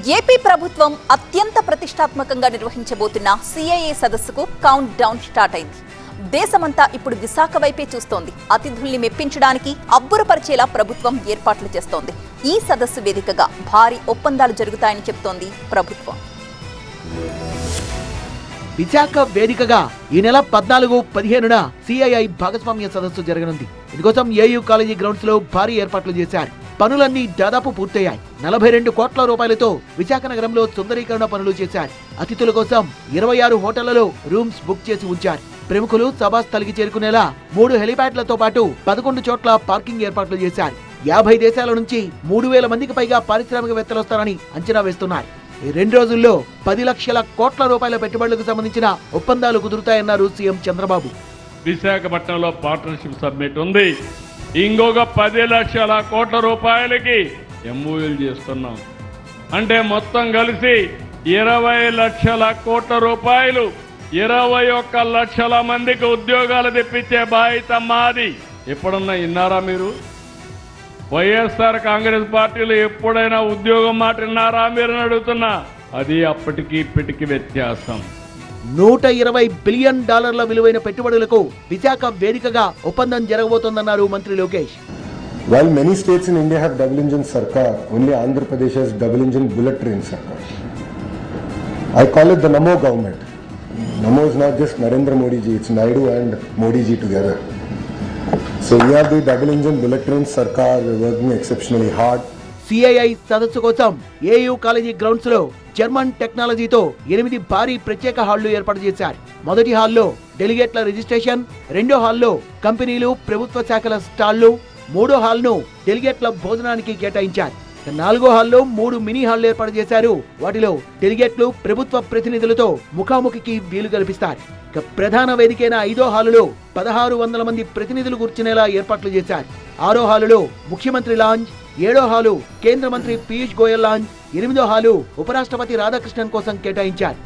AP ప్రభుత్వం అత్యంత ప్రతిష్టాత్మకంగా నిర్వహించబోతున్న సిఐఏ సదస్సుకు కౌంట్ డౌన్ స్టార్ట్ అయింది. దేశమంతా ఇప్పుడు విశాఖ వైపే చూస్తోంది. అతిథుల్ని మెప్పించడానికి అబ్బురపరిచేలా ప్రభుత్వం ఏర్పాట్లు చేస్తోంది. ఈ సదస్సు వేదికగా భారీ ఒప్పందాలు జరుగుతాయని చెబుతోంది ప్రభుత్వం. విశాఖ వేదికగా ఈ నెల పద్నాలుగు పదిహేనున సిఐఐ భాగస్వామ్య సదస్సు జరగనుంది. ఇందుకోసం ఏయూ కాలేజీ గ్రౌండ్స్లో భారీ ఏర్పాట్లు చేశారు. పనులన్నీ దాదాపు పూర్తయ్యాయి. నలభై రెండు కోట్ల రూపాయలతో విశాఖ నగరంలో సుందరీకరణ పనులు చేశారు. అతిథుల కోసం ఇరవై ఆరు హోటళ్ళలో రూమ్స్ బుక్ చేసి ఉంచారు. ప్రముఖులు సభాస్థలికి చేరుకునేలా మూడు హెలిప్యాడ్లతో పాటు పదకొండు చోట్ల పార్కింగ్ ఏర్పాట్లు చేశారు. యాభై దేశాల నుంచి మూడు వేల మందికి పైగా పారిశ్రామికవేత్తలు వస్తారని అంచనా వేస్తున్నారు. ఈ రెండు రోజుల్లో పది లక్షల కోట్ల రూపాయల పెట్టుబడులకు సంబంధించిన ఒప్పందాలు కుదురుతాయన్నారు సీఎం చంద్రబాబు. విశాఖపట్నంలో పార్ట్నర్షిప్ సబ్మిట్ ఉంది. ఇంకొక పది లక్షల కోట్ల రూపాయలకి ఎంఓయూలు చేస్తున్నాం. అంటే మొత్తం కలిసి ఇరవై లక్షల కోట్ల రూపాయలు ఇరవై ఒక్క లక్షల మందికి ఉద్యోగాలు తెప్పించే బాధ్యత మాది. ఎప్పుడన్నా విన్నారా మీరు? వైఎస్ఆర్ కాంగ్రెస్ పార్టీలు ఎప్పుడైనా ఉద్యోగం మాట విన్నారా మీరు అడుగుతున్నా. అది అప్పటికి ఇప్పటికి వ్యత్యాసం. నూట ఇరవై బిలియన్ డాలర్ల విలువైన పెట్టుబడులకు విశాఖ వేదికగా ఒప్పందం జరగబోతోందన్నారు మంత్రి Lokesh. While many states in India have double engine sarkar only Andhra Pradesh has double engine bullet train sarkar I call it the NaMo government NaMo is not just Narendra Modiji it's Naidu and Modiji together so we are the double engine bullet train sarkar working exceptionally hard CII సదస్సు కోసం AU college గ్రౌండ్స్లో German టెక్నాలజీతో ఎనిమిది భారీ ప్రత్యేక హాళ్ళు ఏర్పాటు చేశారు. మొదటి హాల్లో డెలిగేట్ల రిజిస్ట్రేషన్ రెండో హాల్లో కంపెనీలు ప్రభుత్వ శాఖల స్టాళ్ళు మూడో హాల్ను డెలిగేట్ల భోజనానికి కేటాయించారు. నాలుగో హాల్లో మూడు మినీ హాళ్ళు ఏర్పాటు చేశారు. వాటిలో డెలిగేట్లు ప్రభుత్వ ప్రతినిధులతో ముఖాముఖికి వీలు కల్పిస్తారు. ఇక ప్రధాన వేదికైన ఐదో హాలులో పదహారు వందల మంది ప్రతినిధులు కూర్చునేలా ఏర్పాట్లు చేశారు. ఆరో హాలులో ముఖ్యమంత్రి లాంజ్ ఏడో హాలు కేంద్ర మంత్రి పీయూష్ గోయల్ లాంచ్ ఎనిమిదో హాలు ఉపరాష్ట్రపతి రాధాకృష్ణన్ కోసం కేటాయించారు.